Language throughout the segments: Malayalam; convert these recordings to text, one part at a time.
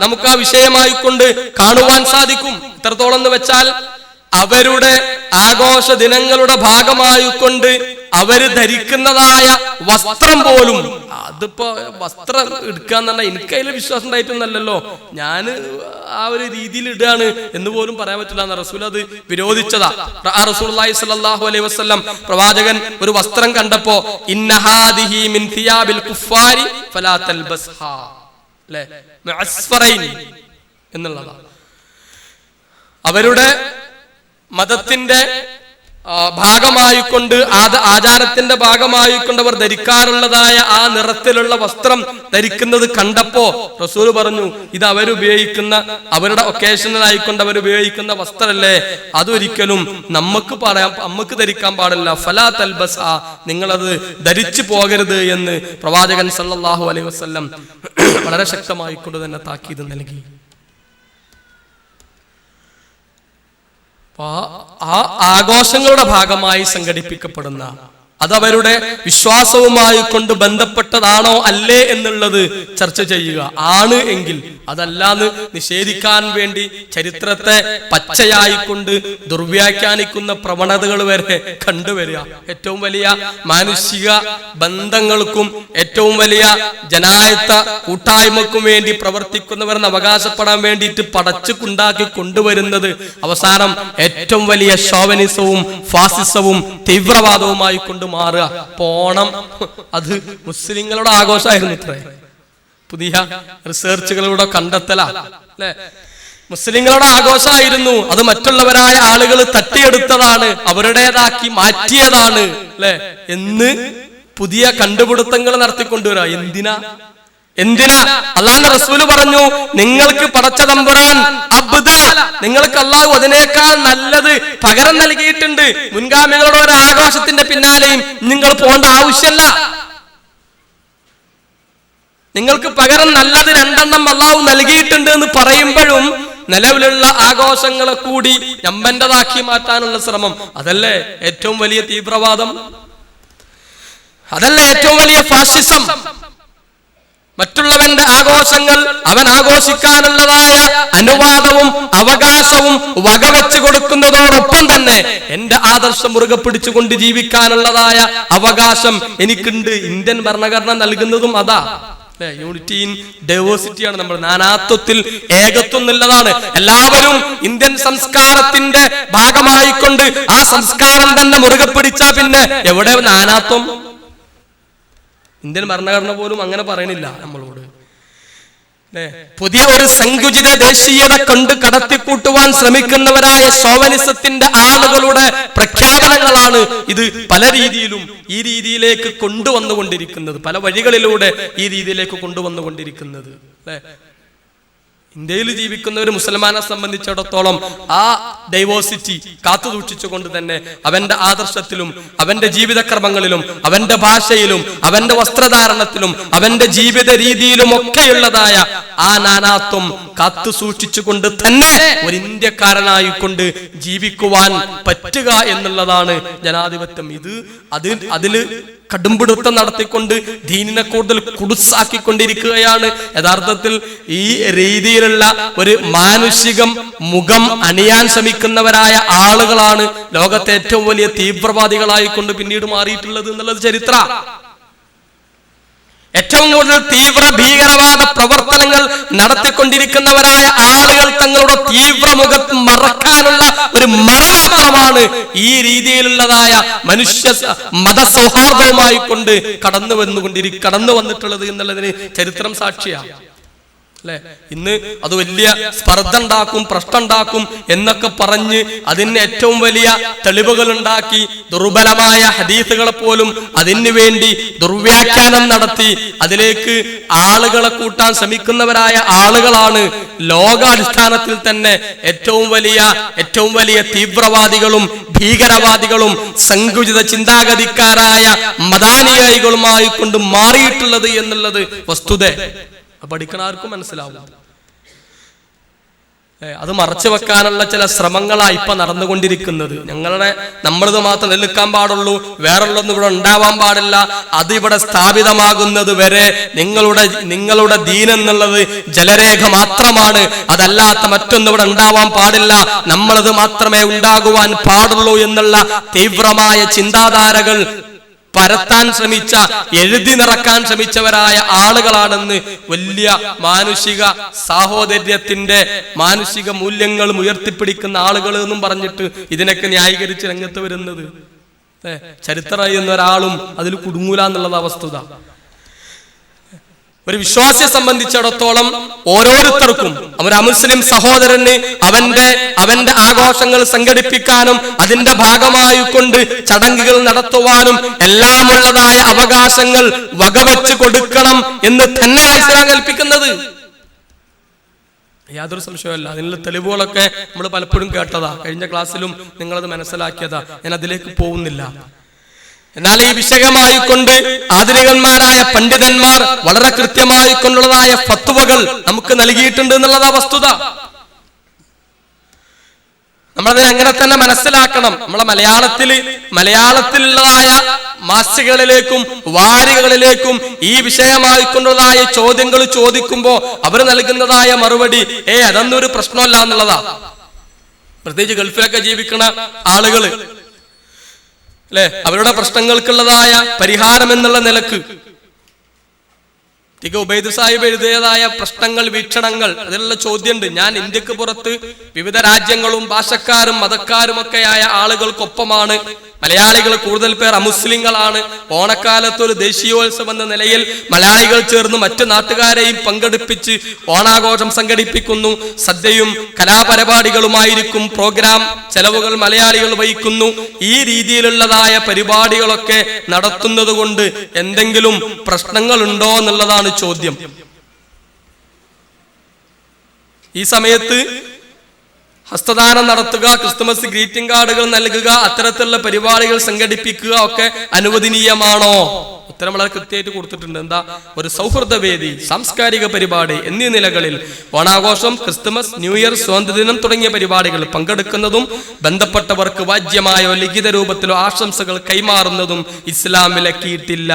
നമുക്ക് ആ വിഷയമായി കൊണ്ട് കാണുവാൻ സാധിക്കും. ഇത്രത്തോളം എന്ന് വെച്ചാൽ അവരുടെ ആഘോഷ ദിനങ്ങളുടെ ഭാഗമായി കൊണ്ട് അവർ ധരിക്കുന്നതായ വസ്ത്രം പോലും. അതിപ്പോ വസ്ത്രം എടുക്കുക എന്നല്ല എനിക്ക് അതിൽ വിശ്വാസം ഉണ്ടായിട്ടൊന്നല്ലോ ഞാൻ ആ ഒരു രീതിയിൽ ഇടുകയാണ് എന്ന് പോലും പറയാൻ പറ്റില്ല എന്ന് റസൂൽ അത് വിരോധിച്ചതാ. ആ സ്വല്ലല്ലാഹു അലൈഹി വസല്ലം പ്രവാചകൻ ഒരു വസ്ത്രം കണ്ടപ്പോ ഇന്നഹാദിഹി മിൻ കുഫാരി ഫലാ തൽബസ്ഹാ. അല്ലേ? എന്നുള്ളതാണ്. അവരുടെ മതത്തിന്റെ ഭാഗമായി ഭാഗമായിക്കൊണ്ട് ആചാരത്തിന്റെ ഭാഗമായിക്കൊണ്ട് അവർ ധരിക്കാറുള്ളതായ ആ നിറത്തിലുള്ള വസ്ത്രം ധരിക്കുന്നത് കണ്ടപ്പോ റസൂൽ പറഞ്ഞു ഇത് അവരുപയോഗിക്കുന്ന അവരുടെ ഒക്കേഷനിലായിക്കൊണ്ട് അവർ ഉപയോഗിക്കുന്ന വസ്ത്രമല്ലേ അതൊരിക്കലും നമുക്ക് പറയാം നമുക്ക് ധരിക്കാൻ പാടില്ല. ഫലാ തൽബസ നിങ്ങളത് ധരിച്ചു പോകരുത് എന്ന് പ്രവാചകൻ സല്ലാഹു അലൈഹി വസല്ലം വളരെ ശക്തമായി കൊണ്ട് തന്നെ താക്കീത് നൽകി. ആ ആഘോഷങ്ങളുടെ ഭാഗമായി സംഘടിപ്പിക്കപ്പെടുന്ന അതവരുടെ വിശ്വാസവുമായി കൊണ്ട് ബന്ധപ്പെട്ടതാണോ അല്ലേ എന്നുള്ളത് ചർച്ച ചെയ്യുക. ആണ് എങ്കിൽ അതല്ലാന്ന് നിഷേധിക്കാൻ വേണ്ടി ചരിത്രത്തെ പച്ചയായി കൊണ്ട് ദുർവ്യാഖ്യാനിക്കുന്ന പ്രവണതകൾ വരെ കണ്ടുവരിക. ഏറ്റവും വലിയ മാനുഷിക ബന്ധങ്ങൾക്കും ഏറ്റവും വലിയ ജനായത്ത കൂട്ടായ്മക്കും വേണ്ടി പ്രവർത്തിക്കുന്നവരെന്ന് അവകാശപ്പെടാൻ വേണ്ടിയിട്ട് പടച്ചുണ്ടാക്കി കൊണ്ടുവരുന്നത് അവസാനം ഏറ്റവും വലിയ ഷോവനിസവും ഫാസിസവും തീവ്രവാദവുമായി കൊണ്ട് മാറുക. പോണം. അത് മുസ്ലിങ്ങളുടെ ആഘോഷമായിരുന്നു ഇത്രേ. പുതിയ റിസർച്ചുകളിലൂടെ കണ്ടെത്തല. അല്ലെ? മുസ്ലിങ്ങളുടെ ആഘോഷമായിരുന്നു. അത് മറ്റുള്ളവരായ ആളുകൾ തട്ടിയെടുത്തതാണ്. അവരുടേതാക്കി മാറ്റിയതാണ്. അല്ലെ? എന്ന് പുതിയ കണ്ടുപിടുത്തങ്ങൾ നടത്തിക്കൊണ്ടുവരാ. എന്തിനാ? എന്തിനാ? അള്ളാഹ് റസൂൽ പറഞ്ഞു നിങ്ങൾക്ക് പടച്ച തമ്പുരാൻ അബ്ദ നിങ്ങൾക്ക് അള്ളാഹു അതിനേക്കാൾ നല്ലത് പകരം നൽകിയിട്ടുണ്ട്. മുൻഗാമികളുടെ ഒരു ആഘോഷത്തിന്റെ പിന്നാലെയും നിങ്ങൾ പോകേണ്ട ആവശ്യമല്ല നിങ്ങൾക്ക് പകരം നല്ലത് രണ്ടെണ്ണം അള്ളാഹു നൽകിയിട്ടുണ്ട് എന്ന് പറയുമ്പോഴും നിലവിലുള്ള ആഘോഷങ്ങളെ കൂടി ഞമ്പന്റേതാക്കി മാറ്റാനുള്ള ശ്രമം. അതല്ലേ ഏറ്റവും വലിയ തീവ്രവാദം? അതല്ലേ ഏറ്റവും വലിയ ഫാഷിസം മറ്റുള്ളവന്റെ ആഘോഷങ്ങൾ അവൻ ആഘോഷിക്കാനുള്ളതായ അനുവാദവും അവകാശവും വകവെച്ചു കൊടുക്കുന്നതോടൊപ്പം തന്നെ എന്റെ ആദർശം മുറുകെ പിടിച്ചുകൊണ്ട് ജീവിക്കാനുള്ളതായ അവകാശം എനിക്കുണ്ട്. ഇന്ത്യൻ ഭരണഘടന നൽകുന്നതും അതാ. യൂണിറ്റി ഇൻ ഡൈവേഴ്സിറ്റി ആണ് നമ്മൾ നാനാത്വത്തിൽ ഏകത്വം എന്നുള്ളതാണ്. എല്ലാവരും ഇന്ത്യൻ സംസ്കാരത്തിന്റെ ഭാഗമായിക്കൊണ്ട് ആ സംസ്കാരം തന്നെ മുറുകെ പിടിച്ചാ പിന്നെ എവിടെ നാനാത്വം? ഇന്ത്യൻ ഭരണഘടന പോലും അങ്ങനെ പറയണില്ല നമ്മളോട്? പുതിയ ഒരു സങ്കുചിത ദേശീയത കണ്ട് കടത്തിക്കൂട്ടുവാൻ ശ്രമിക്കുന്നവരായ സോവനിസത്തിന്റെ ആളുകളുടെ പ്രഖ്യാപനങ്ങളാണ് ഇത് പല രീതിയിലും ഈ രീതിയിലേക്ക് കൊണ്ടുവന്നുകൊണ്ടിരിക്കുന്നത് പല വഴികളിലൂടെ ഈ രീതിയിലേക്ക് കൊണ്ടുവന്നുകൊണ്ടിരിക്കുന്നത്. അല്ലെ ഇന്ത്യയിൽ ജീവിക്കുന്ന ഒരു മുസൽമാനെ സംബന്ധിച്ചിടത്തോളം ആ ഡൈവേഴ്സിറ്റി കാത്തു സൂക്ഷിച്ചുകൊണ്ട് തന്നെ അവന്റെ ആദർശത്തിലും അവന്റെ ജീവിതക്രമങ്ങളിലും അവന്റെ ഭാഷയിലും അവന്റെ വസ്ത്രധാരണത്തിലും അവന്റെ ജീവിത രീതിയിലും ഒക്കെയുള്ളതായ ആ നാനാത്വം കാത്തു സൂക്ഷിച്ചുകൊണ്ട് തന്നെ ഒരു ഇന്ത്യക്കാരനായിക്കൊണ്ട് ജീവിക്കുവാൻ പറ്റുക എന്നുള്ളതാണ് ജനാധിപത്യം. ഇത് അതിൽ അതിൽ കടുംപിടുത്തം നടത്തിക്കൊണ്ട് ദീനിനെ കൂടുതൽ കുടുസാക്കിക്കൊണ്ടിരിക്കുകയാണ്. യഥാർത്ഥത്തിൽ ഈ രീതിയിലുള്ള ഒരു മാനുഷികം മുഖം അണിയാൻ ശ്രമിക്കുന്നവരായ ആളുകളാണ് ലോകത്തെ ഏറ്റവും വലിയ തീവ്രവാദികളായിക്കൊണ്ട് പിന്നീട് മാറിയിട്ടുള്ളത് എന്നുള്ളത് ചരിത്ര. ഏറ്റവും കൂടുതൽ തീവ്ര ഭീകരവാദ പ്രവർത്തനങ്ങൾ നടത്തിക്കൊണ്ടിരിക്കുന്നവരായ ആളുകൾ തങ്ങളുടെ തീവ്ര മുഖത്ത് മറക്കാനുള്ള ഒരു മറ മാത്രമാണ് ഈ രീതിയിലുള്ളതായ മനുഷ്യ മത മതസൗഹാർദ്ദവുമായി കൊണ്ട് കടന്നു വന്നുകൊണ്ടിരി കടന്നു വന്നിട്ടുള്ളത് എന്നുള്ളതിന് ചരിത്രം സാക്ഷിയാണ്. അല്ലെ? ഇന്ന് അത് വലിയ സ്പർദ്ധ ഉണ്ടാക്കും പ്രശ്നം ഉണ്ടാക്കും എന്നൊക്കെ പറഞ്ഞ് അതിന് ഏറ്റവും വലിയ തെളിവുകൾ ഉണ്ടാക്കി ദുർബലമായ ഹദീസുകളെ പോലും അതിനു വേണ്ടി ദുർവ്യാഖ്യാനം നടത്തി അതിലേക്ക് ആളുകളെ കൂട്ടാൻ ശ്രമിക്കുന്നവരായ ആളുകളാണ് ലോകാടിസ്ഥാനത്തിൽ തന്നെ ഏറ്റവും വലിയ ഏറ്റവും വലിയ തീവ്രവാദികളും ഭീകരവാദികളും സങ്കുചിത ചിന്താഗതിക്കാരായ മതാനുയായികളുമായി കൊണ്ട് മാറിയിട്ടുള്ളത് എന്നുള്ളത് വസ്തുത. പഠിക്കണ ആർക്കും മനസ്സിലാവും. അത് മറച്ചു വെക്കാനുള്ള ചില ശ്രമങ്ങളാണ് ഇപ്പൊ നടന്നുകൊണ്ടിരിക്കുന്നത്. ഞങ്ങളുടെ നമ്മളത് മാത്രം നിൽക്കാൻ പാടുള്ളൂ വേറുള്ളൊന്നും ഇവിടെ ഉണ്ടാവാൻ പാടില്ല. അത് ഇവിടെ സ്ഥാപിതമാകുന്നത് വരെ നിങ്ങളുടെ നിങ്ങളുടെ ദീൻ എന്നുള്ളത് ജലരേഖ മാത്രമാണ്. അതല്ലാത്ത മറ്റൊന്നും ഇവിടെ ഉണ്ടാവാൻ പാടില്ല. നമ്മളത് മാത്രമേ ഉണ്ടാകുവാൻ പാടുള്ളൂ എന്നുള്ള തീവ്രമായ ചിന്താധാരകൾ പരത്താൻ ശ്രമിച്ച എഴുതി നിറക്കാൻ ശ്രമിച്ചവരായ ആളുകളാണെന്ന് വലിയ മാനുഷിക സാഹോദര്യത്തിന്റെ മാനുഷിക മൂല്യങ്ങളും ഉയർത്തിപ്പിടിക്കുന്ന ആളുകൾ എന്നും പറഞ്ഞിട്ട് ഇതിനൊക്കെ ന്യായീകരിച്ച് രംഗത്ത് വരുന്നത്. ചരിത്രം അറിയുന്ന ഒരാളും അതിൽ കുടുങ്ങൂല എന്നുള്ളത് വസ്തുത ഒരു വിശ്വാസിയെ സംബന്ധിച്ചിടത്തോളം ഓരോരുത്തർക്കും ഒരു അമുസ്ലിം സഹോദരന് അവന്റെ അവന്റെ ആഘോഷങ്ങൾ സംഘടിപ്പിക്കാനും അതിന്റെ ഭാഗമായിക്കൊണ്ട് ചടങ്ങുകൾ നടത്തുവാനും എല്ലാമുള്ളതായ അവകാശങ്ങൾ വകവെച്ചു കൊടുക്കണം എന്ന് തന്നെയാണ് ഇസ്ലാം കൽപ്പിക്കുന്നത്. യാതൊരു സംശയമല്ല അതിനുള്ള തെളിവുകളൊക്കെ നമ്മൾ പലപ്പോഴും കേട്ടതാ. കഴിഞ്ഞ ക്ലാസ്സിലും നിങ്ങളത് മനസ്സിലാക്കിയതാ. ഞാൻ അതിലേക്ക് പോകുന്നില്ല. എന്നാൽ ഈ വിഷയമായി കൊണ്ട് ആധുനികന്മാരായ പണ്ഡിതന്മാർ വളരെ കൃത്യമായി കൊണ്ടുള്ളതായ ഫത്വകൾ നമുക്ക് നൽകിയിട്ടുണ്ട് എന്നുള്ളതാ വസ്തുത. നമ്മളതിനെ അങ്ങനെ തന്നെ മനസ്സിലാക്കണം? നമ്മളെ മലയാളത്തിൽ മലയാളത്തിലുള്ളതായ മാസികകളിലേക്കും വാരികകളിലേക്കും ഈ വിഷയമായി കൊണ്ടുള്ളതായ ചോദ്യങ്ങൾ ചോദിക്കുമ്പോൾ അവർ നൽകുന്നതായ മറുപടി ഏ അതൊന്നും ഒരു പ്രശ്നമല്ല എന്നുള്ളതാ. പ്രത്യേകിച്ച് ഗൾഫിലൊക്കെ ജീവിക്കുന്ന ആളുകൾ അല്ലെ അവരുടെ പ്രശ്നങ്ങൾക്കുള്ളതായ പരിഹാരം എന്നുള്ള നിലയ്ക്ക്. തിക ഉബൈദ് സാഹിബ് എഴുതിയതായ പ്രശ്നങ്ങൾ വീക്ഷണങ്ങൾ അതിലുള്ള ചോദ്യമുണ്ട് ഞാൻ ഇന്ത്യയ്ക്ക് പുറത്ത് വിവിധ രാജ്യങ്ങളും ഭാഷക്കാരും മതക്കാരും ഒക്കെയായ ആളുകൾക്കൊപ്പമാണ് മലയാളികൾ കൂടുതൽ പേർ അമുസ്ലിങ്ങളാണ്. ഓണക്കാലത്ത് ഒരു ദേശീയോത്സവം എന്ന നിലയിൽ മലയാളികൾ ചേർന്ന് മറ്റു നാട്ടുകാരെയും പങ്കെടുപ്പിച്ച് ഓണാഘോഷം സംഘടിപ്പിക്കുന്നു. സദ്യയും കലാപരിപാടികളുമായിരിക്കും പ്രോഗ്രാം. ചെലവുകൾ മലയാളികൾ വഹിക്കുന്നു. ഈ രീതിയിലുള്ളതായ പരിപാടികളൊക്കെ നടത്തുന്നത് കൊണ്ട് എന്തെങ്കിലും പ്രശ്നങ്ങളുണ്ടോ എന്നുള്ളതാണ് ചോദ്യം. ഈ സമയത്ത് ഹസ്തദാനം നടത്തുക ക്രിസ്തുമസ് ഗ്രീറ്റിംഗ് കാർഡുകൾ നൽകുക അത്തരത്തിലുള്ള പരിപാടികൾ സംഘടിപ്പിക്കുക ഒക്കെ അനുവദനീയമാണോ? ഉത്തരം വളരെ കൃത്യമായിട്ട് കൊടുത്തിട്ടുണ്ട്. എന്താ? ഒരു സൗഹൃദ വേദി സാംസ്കാരിക പരിപാടി എന്നീ നിലകളിൽ ഓണാഘോഷം ക്രിസ്തുമസ് ന്യൂ ഇയർ സ്വാതന്ത്ര്യദിനം തുടങ്ങിയ പരിപാടികൾ പങ്കെടുക്കുന്നതും ബന്ധപ്പെട്ടവർക്ക് വാജ്യമായോ ലിഖിത രൂപത്തിലോ ആശംസകൾ കൈമാറുന്നതും ഇസ്ലാം വിലക്കിയിട്ടില്ല.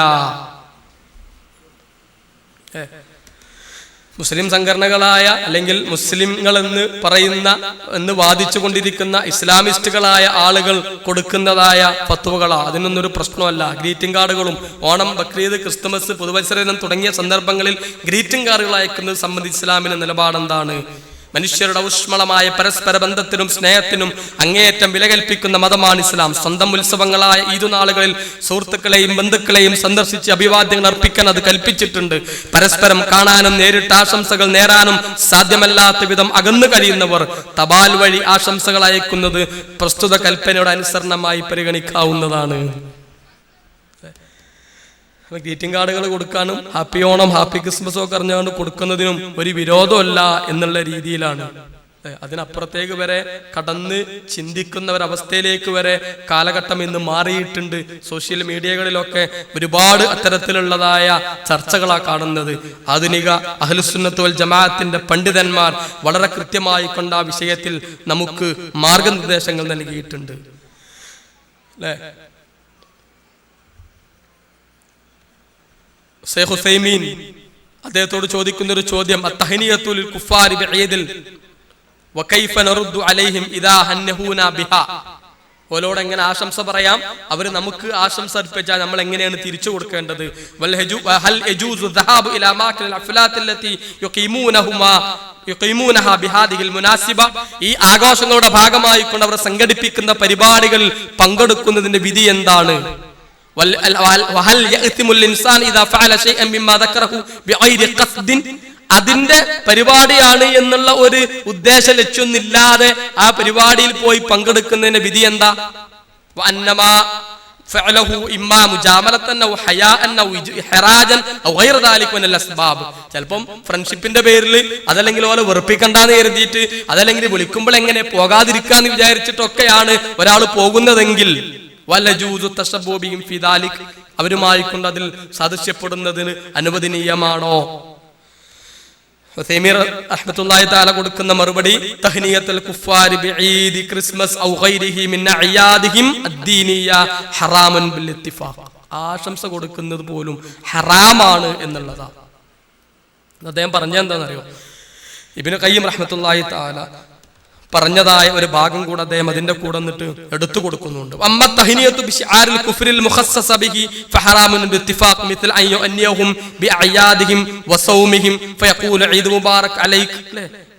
മുസ്ലിം സംഘടനകളായ അല്ലെങ്കിൽ മുസ്ലിങ്ങൾ എന്ന് പറയുന്ന എന്ന് വാദിച്ചു കൊണ്ടിരിക്കുന്ന ഇസ്ലാമിസ്റ്റുകളായ ആളുകൾ കൊടുക്കുന്നതായ ഫത്വകളാ. അതിനൊന്നും ഒരു പ്രശ്നമല്ല. ഗ്രീറ്റിംഗ് കാർഡുകളും ഓണം ബക്രീദ് ക്രിസ്തുമസ് പുതുവത്സരം തുടങ്ങിയ സന്ദർഭങ്ങളിൽ ഗ്രീറ്റിംഗ് കാർഡുകൾ അയക്കുന്നത് സംബന്ധിച്ച് ഇസ്ലാമിന്റെ നിലപാടെന്താണ്? മനുഷ്യരുടെ ഊഷ്മളമായ പരസ്പര ബന്ധത്തിനും സ്നേഹത്തിനും അങ്ങേയറ്റം വിലകൽപ്പിക്കുന്ന മതമാണ് ഇസ്ലാം. സ്വന്തം ഉത്സവങ്ങളായ ഇരുനാളുകളിൽ സുഹൃത്തുക്കളെയും ബന്ധുക്കളെയും സന്ദർശിച്ച് അഭിവാദ്യങ്ങൾ അർപ്പിക്കാൻ അത് കൽപ്പിച്ചിട്ടുണ്ട്. പരസ്പരം കാണാനും നേരിട്ട് ആശംസകൾ നേരാനും സാധ്യമല്ലാത്ത വിധം അകന്നു കഴിയുന്നവർ തപാൽ വഴി ആശംസകൾ അയക്കുന്നത് പ്രസ്തുത കൽപ്പനയുടെ അനുസരണമായി പരിഗണിക്കാവുന്നതാണ്. ഗ്രീറ്റിംഗ് കാർഡുകൾ കൊടുക്കാനും ഹാപ്പി ഓണം ഹാപ്പി ക്രിസ്മസ് ഒക്കെ അറിഞ്ഞുകൊണ്ട് കൊടുക്കുന്നതിനും ഒരു വിരോധമല്ല എന്നുള്ള രീതിയിലാണ്. അതിനപ്പുറത്തേക്ക് വരെ കടന്ന് ചിന്തിക്കുന്ന ഒരവസ്ഥയിലേക്ക് വരെ കാലഘട്ടം ഇന്ന് മാറിയിട്ടുണ്ട്. സോഷ്യൽ മീഡിയകളിലൊക്കെ ഒരുപാട് അത്തരത്തിലുള്ളതായ ചർച്ചകളാണ് കാണുന്നത്. ആധുനിക അഹ്ലുസുന്നത്ത് ജമാഅത്തിന്റെ പണ്ഡിതന്മാർ വളരെ കൃത്യമായി കൊണ്ട് ആ വിഷയത്തിൽ നമുക്ക് മാർഗനിർദ്ദേശങ്ങൾ നൽകിയിട്ടുണ്ട്. അല്ലേ? ഷെയ്ഖ് ഹുസൈമീൻ അദ്ദേഹത്തോട് ചോദിക്കുന്ന ഒരു ചോദ്യം അത്തഹനിയത്തുൽ കുഫാരി ബിഈദിൽ വകൈഫ നറുദ്ദു അലൈഹിം ഇദാ ഹന്നഹൂന ബിഹാ? ഓലോട് എങ്ങനെ ആശംസ പറയാം. അവർ നമുക്ക് ആശംസ അർപ്പിച്ചാൽ നമ്മൾ എങ്ങനെയാണ് തിരിച്ചു കൊടുക്കേണ്ടത്? ഈ ആഘോഷങ്ങളുടെ ഭാഗമായിക്കൊണ്ട് അവർ സംഘടിപ്പിക്കുന്ന പരിപാടികളിൽ പങ്കെടുക്കുന്നതിന്റെ വിധി എന്താണ്? അതിന്റെ പരിപാടിയാണ് എന്നുള്ള ഒരു ഉദ്ദേശ ലക്ഷ്യമൊന്നില്ലാതെ ആ പരിപാടിയിൽ പോയി പങ്കെടുക്കുന്നതിന്റെ വിധി എന്താ? ചിലപ്പം ഫ്രണ്ട്ഷിപ്പിന്റെ പേരിൽ അതല്ലെങ്കിൽ ഓലെ വെറുപ്പിക്കണ്ടെന്ന് കരുതിയിട്ട് അതല്ലെങ്കിൽ വിളിക്കുമ്പോൾ എങ്ങനെ പോകാതിരിക്കാന്ന് വിചാരിച്ചിട്ടൊക്കെയാണ് ഒരാൾ പോകുന്നതെങ്കിൽ അവരുമായി കൊണ്ട് അതിൽ സദൃശ്യപ്പെടുന്നതിന് അനുവദനീയമാണോ? കൊടുക്കുന്ന മറുപടി ബിഈദി ക്രിസ്മസ് ഔ ഗൈരിഹി അയാദിഹിം ഹറാമൻ ബിൽ ആശംസ കൊടുക്കുന്നത് പോലും ഹറാമാണ് എന്നുള്ളതാണ്. അദ്ദേഹം പറഞ്ഞെന്താണെന്നറിയോ ഇബിന് കയ്യം റഹ്മത്തുള്ളാഹി തആല പറഞ്ഞതായ ഒരു ഭാഗം കൂടെ അദ്ദേഹം അതിന്റെ കൂടെ നിന്നിട്ട് എടുത്തു കൊടുക്കുന്നുണ്ട്.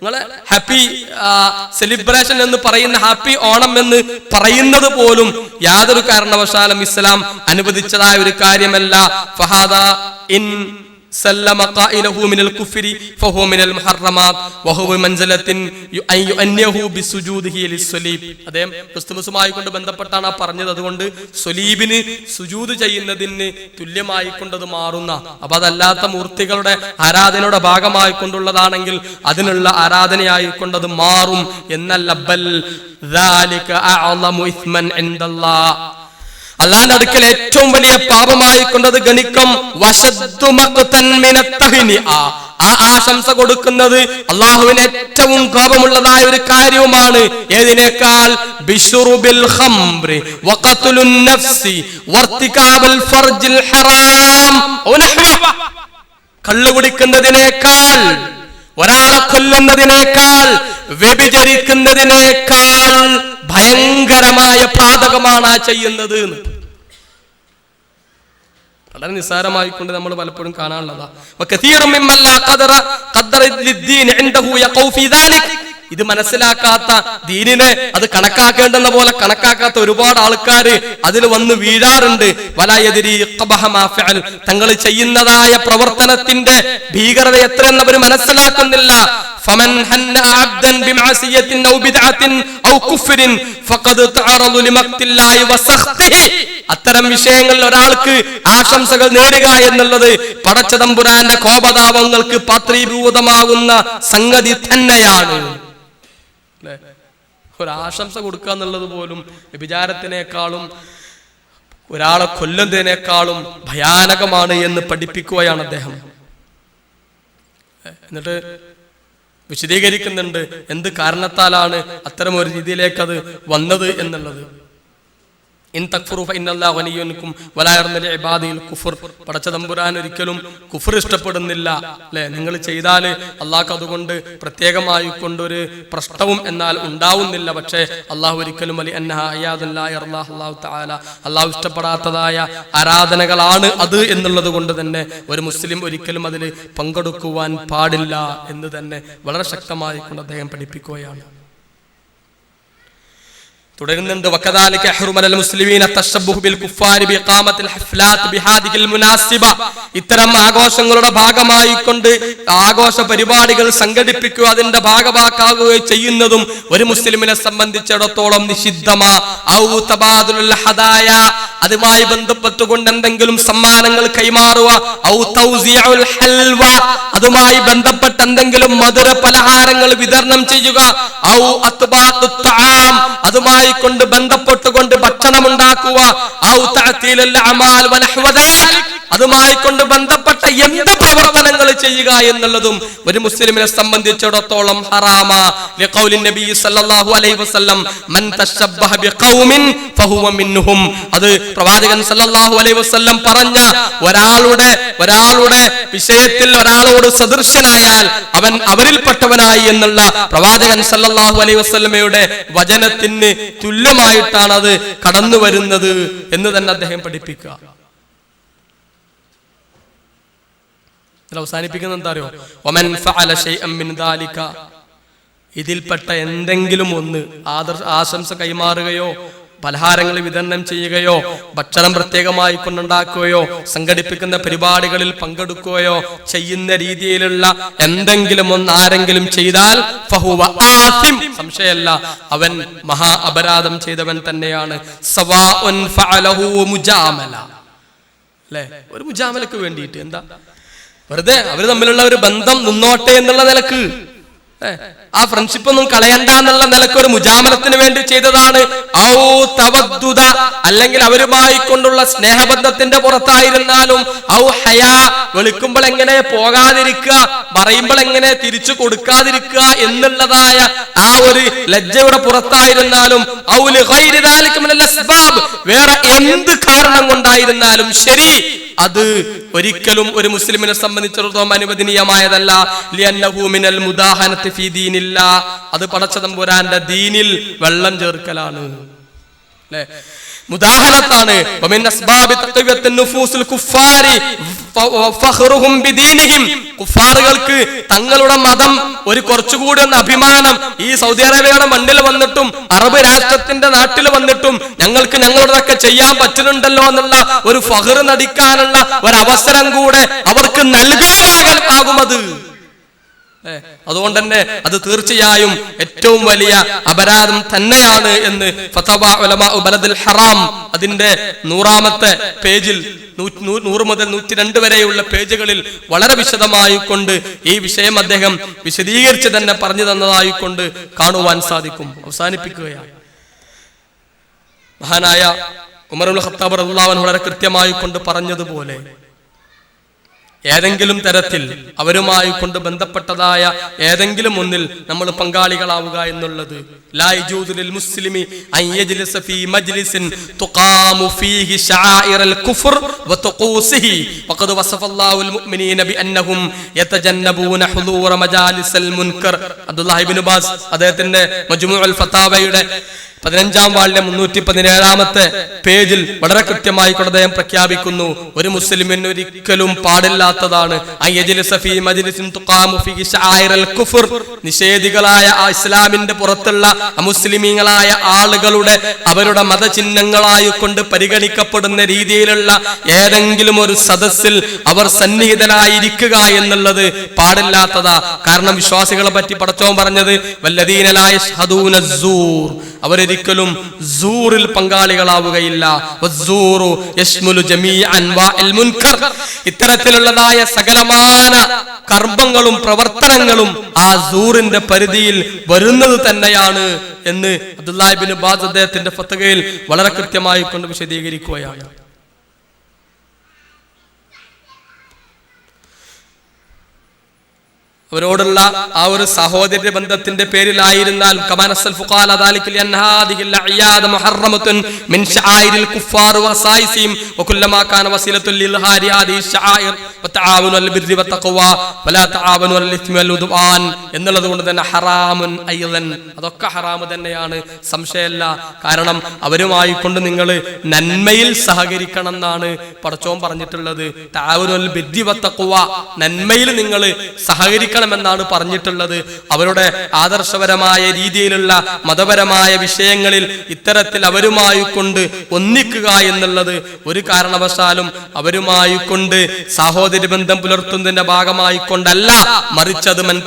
നിങ്ങളെ ഹാപ്പി സെലിബ്രേഷൻ എന്ന് പറയുന്ന ഹാപ്പി ഓണം എന്ന് പറയുന്നത് പോലും യാതൊരു കാരണവശാലും ഇസ്ലാം അനുവദിച്ചതായ ഒരു കാര്യമല്ല. ഫഹാദ ഇൻ سلم قائله من الكفر فهو من المحرمات وهو بمنزلة أن يؤنيه بسجوده للصليب അദ്ദേഹം ക്രിസ്തുമസുമായി കൊണ്ട് ബന്ധപ്പെട്ടാണ് ആ പറഞ്ഞത് അതുകൊണ്ട് സ്വലീബിന് സുജൂത് ചെയ്യുന്നതിന് തുല്യമായി കൊണ്ടത് മാറുന്ന അപ്പൊ അതല്ലാത്ത മൂർത്തികളുടെ ആരാധനയുടെ ഭാഗമായി കൊണ്ടുള്ളതാണെങ്കിൽ അതിനുള്ള ആരാധനയായി കൊണ്ടത് മാറും എന്നല്ല ബൽ ذلك أعظم إثما عند الله അള്ളാന്റെ അടുക്കൽ ഏറ്റവും വലിയ പാപമായി കൊണ്ടത് ഗണിക്കം ആ ആശംസ കൊടുക്കുന്നത് അള്ളാഹുവിന് ഏറ്റവും കോപമുള്ളതായ ഒരു കാര്യവുമാണ്. ഏതിനേക്കാൾ. കള്ളു കുടിക്കുന്നതിനേക്കാൾ ഒരാളെ കൊല്ലുന്നതിനേക്കാൾ വ്യഭിചരിക്കുന്നതിനേക്കാൾ ഭയങ്കരമായ പാതകമാണ് ആ ചെയ്യുന്നത്. വളരെ നിസ്സാരമായിക്കൊണ്ട് നമ്മൾ പലപ്പോഴും കാണാനുള്ളതാ وكثير ممن لا قدر قدر للدين عنده يقع في ذلك. ഇത് മനസ്സിലാക്കാത്ത ദീനിനെ അത് കണക്കാക്കേണ്ടെന്ന പോലെ കണക്കാക്കാത്ത ഒരുപാട് ആൾക്കാർ അതിൽ വന്ന് വീഴാറുണ്ട് വലായതിരി തങ്ങൾ ചെയ്യുന്നതായ പ്രവർത്തനത്തിന്റെ ഭീകരത എത്രയെന്ന് അവർ മനസ്സിലാക്കുന്നില്ല فمن هن عبدا بمعصية أو بدعة أو كفر فقد تعرض لمقت الله وسخطه അത്തരം വിഷയങ്ങളിൽ ഒരാൾക്ക് ആശംസകൾ നേരുക എന്നുള്ളത് പടച്ചതമ്പുരാന്റെ കോപതാപങ്ങൾക്ക് പാത്രീഭൂതമാകുന്ന സംഗതി തന്നെയാണ് അല്ലേ? ഒരാശംസ കൊടുക്കുക എന്നുള്ളത് പോലും വ്യഭിചാരത്തിനേക്കാളും ഒരാളെ കൊല്ലുന്നതിനേക്കാളും ഭയാനകമാണ് എന്ന് പഠിപ്പിക്കുകയാണ് അദ്ദേഹം എന്നിട്ട് വിശദീകരിക്കുന്നുണ്ട് എന്ത് കാരണത്താലാണ് അത്തരം ഒരു രീതിയിലേക്ക് അത് വന്നത് എന്നുള്ളത് ഇൻ തക്ഫുറു ഫഇന്നല്ലാഹു ഗനിയ്യുൻകും ഇബാദിൽ കുഫർ. പടച്ച ഒരിക്കലും കുഫർ ഇഷ്ടപ്പെടുന്നില്ല. അല്ലെ? നിങ്ങൾ ചെയ്താൽ അള്ളാഹ് അതുകൊണ്ട് പ്രത്യേകമായി കൊണ്ടൊരു പ്രശ്നവും എന്നാൽ ഉണ്ടാവുന്നില്ല. പക്ഷേ അള്ളാഹു ഒരിക്കലും അലി തആല. അള്ളാഹു ഇഷ്ടപ്പെടാത്തതായ ആരാധനകളാണ് അത് എന്നുള്ളത് കൊണ്ട് തന്നെ ഒരു മുസ്ലിം ഒരിക്കലും അതിൽ പങ്കെടുക്കുവാൻ പാടില്ല എന്ന് തന്നെ വളരെ ശക്തമായി കൊണ്ട് അദ്ദേഹം പഠിപ്പിക്കുകയാണ്. തുടരുന്നുണ്ട്. വക്കദാലിക അഹ്റുമൽ മുസ്ലിമീന തശബ്ബുഹു ബിൽ കുഫാരി ബിഖാമത്തിൽ ഹഫ്ലാത്ത് ബിഹാദിഹിൽ മുനാസിബ. ഇത്തരം ആഘോഷങ്ങളുടെ ഭാഗമായി കൊണ്ട് ആഘോഷ പരിപാടികൾ സംഘടിപ്പിക്കുക അതിന്റെ ഭാഗമാക്കാവുകയും ചെയ്യുന്നതും ഒരു മുസ്ലിമിനെ സംബന്ധിച്ചിടത്തോളം നിഷിദ്ധമാ. ഔ തബാദുൽ ഹദായ. അതുമായി ബന്ധപ്പെട്ടുകൊണ്ട് എന്തെങ്കിലും സമ്മാനങ്ങൾ കൈമാറുക. ഹൽവ. അതുമായി ബന്ധപ്പെട്ട് എന്തെങ്കിലും മധുര പലഹാരങ്ങൾ വിതരണം ചെയ്യുക. ഔ അതുമായി കൊണ്ട് ബന്ധപ്പെട്ടുകൊണ്ട് ഭക്ഷണം ഉണ്ടാക്കുക. ഔ അമാൽ അതുമായി കൊണ്ട് ബന്ധപ്പെട്ട എന്ത് പ്രവർത്തനങ്ങൾ ചെയ്യുക എന്നുള്ളതും ഒരു മുസ്ലിമിനെ സംബന്ധിച്ചിടത്തോളം ഹറാമ. അത് പ്രവാചകൻ സല്ലല്ലാഹു അലൈഹി വസല്ലം പറഞ്ഞ ഒരാളുടെ ഒരാളുടെ വിഷയത്തിൽ ഒരാളോട് സദൃശ്യനായാൽ അവൻ അവരിൽപ്പെട്ടവനായി എന്നുള്ള പ്രവാചകൻ സല്ലല്ലാഹു അലൈഹി വസല്ലമയുടെ വചനത്തിന് തുല്യമായിട്ടാണ് അത് കടന്നു വരുന്നത് എന്ന് തന്നെ അദ്ദേഹം പഠിപ്പിക്കുക. അവസാനിപ്പിക്കുന്ന എന്താ അറിയോ? ഒമൻ ഫഅല മിൻ ദാലിക. ഇതിൽപ്പെട്ട എന്തെങ്കിലും ഒന്ന് ആദർ ആശംസ കൈമാറുകയോ പലഹാരങ്ങൾ വിതരണം ചെയ്യുകയോ ഭക്ഷണം പ്രത്യേകമായി കൊണ്ടുണ്ടാക്കുകയോ സംഘടിപ്പിക്കുന്ന പരിപാടികളിൽ പങ്കെടുക്കുകയോ ചെയ്യുന്ന രീതിയിലുള്ള എന്തെങ്കിലും ഒന്ന് ആരെങ്കിലും ചെയ്താൽ ഫഹുവ ആസിം. സംശയമല്ല അവൻ മഹാ അപരാധം ചെയ്തവൻ തന്നെയാണ്. ഫഅലഹു മുജാമല. ഒരു മുജാമലക്ക് വേണ്ടിയിട്ട് എന്താ? വെറുതെ അവർ തമ്മിലുള്ള ഒരു ബന്ധം നിന്നോട്ടെ എന്നുള്ള നിലയ്ക്ക്. ആ ഫ്രണ്ട്ഷിപ്പ് ഒന്നും കളയണ്ട എന്നുള്ള നിലയ്ക്ക് ഒരു മുജാമലത്തിന് വേണ്ടി ചെയ്തതാണ്. ഔ അല്ലെങ്കിൽ അവരുമായി കൊണ്ടുള്ള സ്നേഹബന്ധത്തിന്റെ പുറത്തായിരുന്നാലും ഔ ഹയാ വിളിക്കുമ്പോൾ എങ്ങനെ പോകാതിരിക്കുക പറയുമ്പോൾ എങ്ങനെ തിരിച്ചു കൊടുക്കാതിരിക്കുക എന്നുള്ളതായ ആ ഒരു ലജ്ജയുടെ പുറത്തായിരുന്നാലും വേറെ എന്ത് കാരണം കൊണ്ടായിരുന്നാലും ശരി. അത് ഒരിക്കലും ഒരു മുസ്ലിമിനെ സംബന്ധിച്ചിടത്തോളം അനുവദനീയമായതല്ല. മിനൽ ഫീ അത് പടച്ചതമ്പുരാന്റെ ദീനിൽ വെള്ളം ചേർക്കലാണ്. അല്ലേ ഫഖ്റുഹും കുഫാറുകൾക്ക് തങ്ങളുടെ മതം ഒരു കുറച്ചുകൂടി ഒന്ന് അഭിമാനം. ഈ സൗദി അറേബ്യയുടെ മണ്ണിൽ വന്നിട്ടും അറബ് രാഷ്ട്രത്തിന്റെ നാട്ടിൽ വന്നിട്ടും ഞങ്ങൾക്ക് ഞങ്ങളുടെതൊക്കെ ചെയ്യാൻ പറ്റുന്നുണ്ടല്ലോ എന്നുള്ള ഒരു ഫഹർ നടിക്കാനുള്ള ഒരു അവസരം കൂടെ അവർക്ക് നൽകുവാൻ ആകുമത്. അതുകൊണ്ട് തന്നെ അത് തീർച്ചയായും ഏറ്റവും വലിയ അപരാധം തന്നെയാണ് എന്ന് ഹറാം അതിന്റെ നൂറാമത്തെ പേജിൽ നൂറ് മുതൽ നൂറ്റി രണ്ട് വരെയുള്ള പേജുകളിൽ വളരെ വിശദമായി കൊണ്ട് ഈ വിഷയം അദ്ദേഹം വിശദീകരിച്ച് തന്നെ പറഞ്ഞു തന്നതായി കൊണ്ട് കാണുവാൻ സാധിക്കും. അവസാനിപ്പിക്കുകയാണ്. മഹാനായ ഉമറുൽ ഖത്താബ് റളിയല്ലാഹു വളരെ കൃത്യമായി കൊണ്ട് പറഞ്ഞതുപോലെ ഏതെങ്കിലും തരത്തിൽ അവരുമായി കൊണ്ട് ബന്ധപ്പെട്ടതായ ഏതെങ്കിലും ഒന്നിൽ നമ്മൾ പങ്കാളികളാവുക എന്നുള്ളത്. അദ്ദേഹത്തിന്റെ പതിനഞ്ചാം വാളിലെ മുന്നൂറ്റി പതിനേഴാമത്തെ പേജിൽ വളരെ കൃത്യമായി കൊടുതയം പ്രഖ്യാപിക്കുന്നു. ഒരു മുസ്ലിമിന് ഒരിക്കലും പാടില്ലാത്തതാണ്. നിഷേധികളായ ഇസ്ലാമിന്റെ പുറത്തുള്ള അമുസ്ലിമീങ്ങളായ ആളുകളുടെ അവരുടെ മതചിഹ്നങ്ങളായി കൊണ്ട് പരിഗണിക്കപ്പെടുന്ന രീതിയിലുള്ള ഏതെങ്കിലും ഒരു സദസ്സിൽ അവർ സന്നിഹിതരായിരിക്കുക എന്നുള്ളത് പാടില്ലാത്തതാ. കാരണം വിശ്വാസികളെ പറ്റി പടച്ചോൻ പറഞ്ഞത് വല്ലദീനലായ അവരൊരിക്കലും സൂറിൽ പങ്കാളികളാവുകയില്ല. ഇത്തരത്തിലുള്ളതായ സകലമാന കർമ്മങ്ങളും പ്രവർത്തനങ്ങളും ആ സൂറിന്റെ പരിധിയിൽ വരുന്നത് തന്നെയാണ് എന്ന് അബ്ദുല്ലാഹിബിൻ ബാസ് അദ്ദേഹത്തിന്റെ ഫത്തകയിൽ വളരെ കൃത്യമായി കൊണ്ട് വിശദീകരിക്കുകയാണ് അവരോടുള്ള ആ ഒരു സഹോദര്യ ബന്ധത്തിന്റെ പേരിലായിരുന്നാൽ എന്നുള്ളത് കൊണ്ട് തന്നെ ഹറാമുൻ അയ്യൻ അതൊക്കെ ഹറാമ് തന്നെയാണ്. സംശയമല്ല കാരണം അവരുമായി കൊണ്ട് നിങ്ങൾ നന്മയിൽ സഹകരിക്കണം എന്നാണ് പടച്ചോൻ പറഞ്ഞിട്ടുള്ളത്. താവനുൽ ബിർരി വതഖ്വ നന്മയിൽ നിങ്ങൾ സഹകരിക്കണമെന്നാണ് പറഞ്ഞിട്ടുള്ളത്. അവരുടെ ആദർശപരമായ രീതിയിലുള്ള മതപരമായ വിഷയങ്ങളിൽ ഇത്തരത്തിൽ അവരുമായി കൊണ്ട് ഒന്നിക്കുക എന്നുള്ളത് ഒരു കാരണവശാലും അവരുമായി കൊണ്ട് സഹോദര ബന്ധം പുലർത്തുന്നതിന്റെ ഭാഗമായി കൊണ്ടല്ല മറിച്ചത് മൻ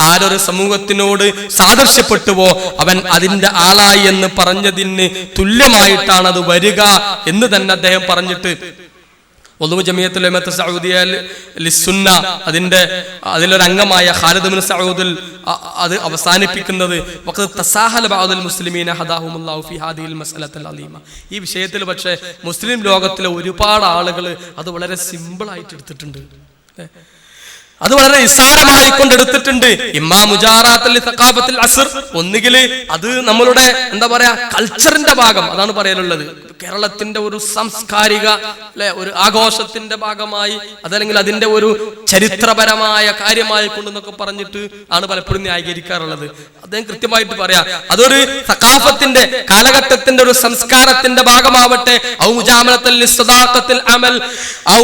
ആരൊരു സമൂഹത്തിനോട് സാദൃശ്യപ്പെട്ടുവോ അവൻ അതിന്റെ ആളായി എന്ന് പറഞ്ഞതിന് തുല്യമായിട്ടാണ് അത് വരിക എന്ന് തന്നെ അദ്ദേഹം പറഞ്ഞിട്ട് ഒന്നുവ് ജമിയത്തുൽ ഉലമത്ത് സൗദിയ ലിസുന്ന അതിന്റെ അതിലൊരു അംഗമായ ഖാലിദ് ബിൻ സഊദിൽ അത് അവസാനിപ്പിക്കുന്നത് മുസ്ലിമീന ഈ വിഷയത്തിൽ പക്ഷേ മുസ്ലിം ലോകത്തിലെ ഒരുപാട് ആളുകൾ അത് വളരെ സിമ്പിൾ ആയിട്ട് എടുത്തിട്ടുണ്ട് അത് വളരെ നിസ്സാരമായി കൊണ്ടെടുത്തിട്ടുണ്ട് ഇമ്മാ മുജാറാത്തിൽ അസ്ർ ഒന്നുകിൽ അത് നമ്മളുടെ എന്താ പറയാ കൾച്ചറിന്റെ ഭാഗം അതാണ് പറയാനുള്ളത്. കേരളത്തിന്റെ ഒരു സാംസ്കാരിക അല്ലെ ഒരു ആഘോഷത്തിന്റെ ഭാഗമായി അതല്ലെങ്കിൽ അതിന്റെ ഒരു ചരിത്രപരമായ കാര്യമായി കൊണ്ടെന്നൊക്കെ പറഞ്ഞിട്ട് ആണ് പലപ്പോഴും ന്യായീകരിക്കാറുള്ളത്. അദ്ദേഹം കൃത്യമായിട്ട് പറയാ അതൊരു സഖാഫത്തിന്റെ കാലഘട്ടത്തിന്റെ ഒരു സംസ്കാരത്തിന്റെ ഭാഗമാവട്ടെ. ഔ അമൽ ഔ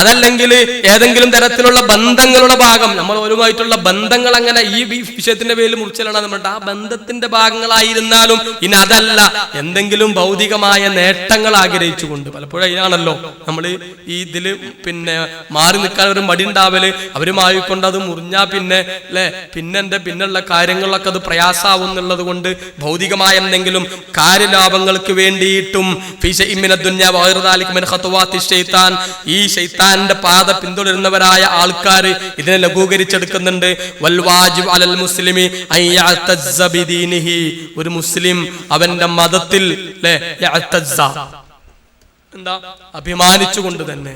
അതല്ലെങ്കിൽ ഏതെങ്കിലും തരത്തിലുള്ള ബന്ധങ്ങളുടെ ഭാഗം. നമ്മൾ ഓരോമായിട്ടുള്ള ബന്ധങ്ങൾ അങ്ങനെ ഈ വിഷയത്തിന്റെ പേരിൽ മുറിച്ചലാണ്. നമ്മൾ ആ ബന്ധത്തിന്റെ ഭാഗങ്ങളായിരുന്നാലും ഇനി അതല്ല അതല്ല എന്തെങ്കിലും ഭൗതികമായ നേട്ടങ്ങൾ ആഗ്രഹിച്ചുകൊണ്ട്. പലപ്പോഴും അതിനാണല്ലോ നമ്മൾ ഈ ഇതിൽ പിന്നെ മാറി നിൽക്കാൻ ഒരു മടി ഉണ്ടാവൽ. അവരുമായിക്കൊണ്ട് അത് മുറിഞ്ഞാ പിന്നെ അല്ലെ പിന്നെ എന്റെ പിന്നുള്ള കാര്യങ്ങളിലൊക്കെ അത് പ്രയാസാവും എന്നുള്ളത് കൊണ്ട് ഭൗതികമായ എന്തെങ്കിലും കാര്യലാഭങ്ങൾക്ക് വേണ്ടിയിട്ടും ഈ ശൈത്താന്റെ പാത പിന്തുടരുന്നവരായ ആൾക്കാർ ഇതിനെ ലഘൂകരിച്ചെടുക്കുന്നുണ്ട്. വൽ വാജിബ് അലൽ മുസ്ലിമി ഒരു മുസ്ലിം അവന്റെ മതത്തിൽ എന്താ? അഭിമാനിച്ചുകൊണ്ട് തന്നെ.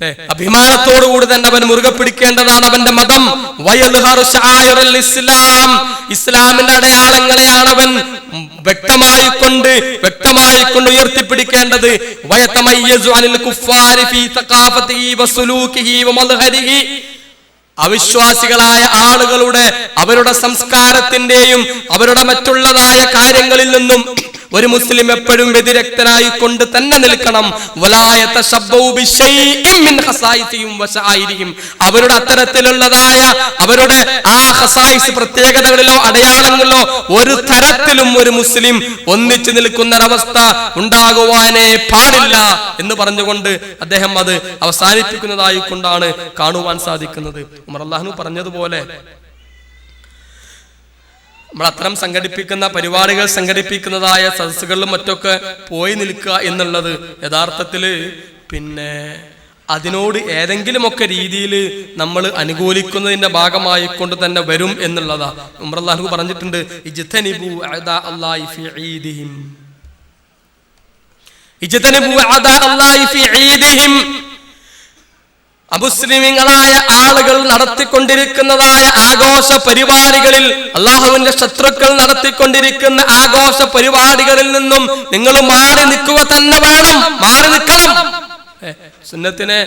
ല്ലേ? അഭിമാനത്തോടുകൂടി തന്നെ അവൻ മുറുകെ പിടിക്കേണ്ടതാണ് അവന്റെ മതം. ഇസ്ലാം. ഇസ്ലാമിന്റെ അടയാളങ്ങളെയാണ് അവൻ വ്യക്തമായി കൊണ്ട് വ്യക്തമായി കൊണ്ട് ഉയർത്തിപ്പിടിക്കേണ്ടത്. വയതമയ്യസു അനിൽ കുഫാരി ഫീ തഖാഫതിഹി വസുലൂകിഹി വമദ്ഹരിഹി. അവിശ്വാസികളായ ആളുകളുടെ അവരുടെ സംസ്കാരത്തിന്റെയും അവരുടെ മറ്റുള്ളതായ കാര്യങ്ങളിൽ നിന്നും ഒരു മുസ്ലിം എപ്പോഴും വ്യതിരക്തനായി കൊണ്ട് തന്നെ നിൽക്കണം. അവരുടെ അത്തരത്തിലുള്ളതായ അവരുടെ ആ ഹസായിസ് പ്രത്യേകതകളിലോ അടയാളങ്ങളിലോ ഒരു തരത്തിലും ഒരു മുസ്ലിം ഒന്നിച്ചു നിൽക്കുന്ന ഒരവസ്ഥ ഉണ്ടാകുവാനേ പാടില്ല എന്ന് പറഞ്ഞുകൊണ്ട് അദ്ദേഹം അത് അവസാനിപ്പിക്കുന്നതായി കൊണ്ടാണ് കാണുവാൻ സാധിക്കുന്നത് ഉമർ അള്ളാഹു പറഞ്ഞതുപോലെ നമ്മൾ അത്തരം സംഘടിപ്പിക്കുന്ന പരിപാടികൾ സംഘടിപ്പിക്കുന്നതായ സദസ്സുകളിലും മറ്റൊക്കെ പോയി നിൽക്കുക എന്നുള്ളത് യഥാർത്ഥത്തിൽ പിന്നെ അതിനോട് ഏതെങ്കിലുമൊക്കെ രീതിയിൽ നമ്മൾ അനുകൂലിക്കുന്നതിന്റെ ഭാഗമായി കൊണ്ട് തന്നെ വരും എന്നുള്ളതാ. ഉമർല്ലാഹു പറഞ്ഞിട്ടുണ്ട് ഇജ്തനിബു അമുസ്ലിമീങ്ങളായ ആളുകൾ നടത്തിക്കൊണ്ടിരിക്കുന്നതായ ആഘോഷ പരിപാടികളിൽ അള്ളാഹുവിന്റെ ശത്രുക്കൾ നടത്തിക്കൊണ്ടിരിക്കുന്ന ആഘോഷ പരിപാടികളിൽ നിന്നും നിങ്ങൾ മാറി നിൽക്കുക തന്നെ വേണം മാറി നിൽക്കണം. സുന്നത്തിനെ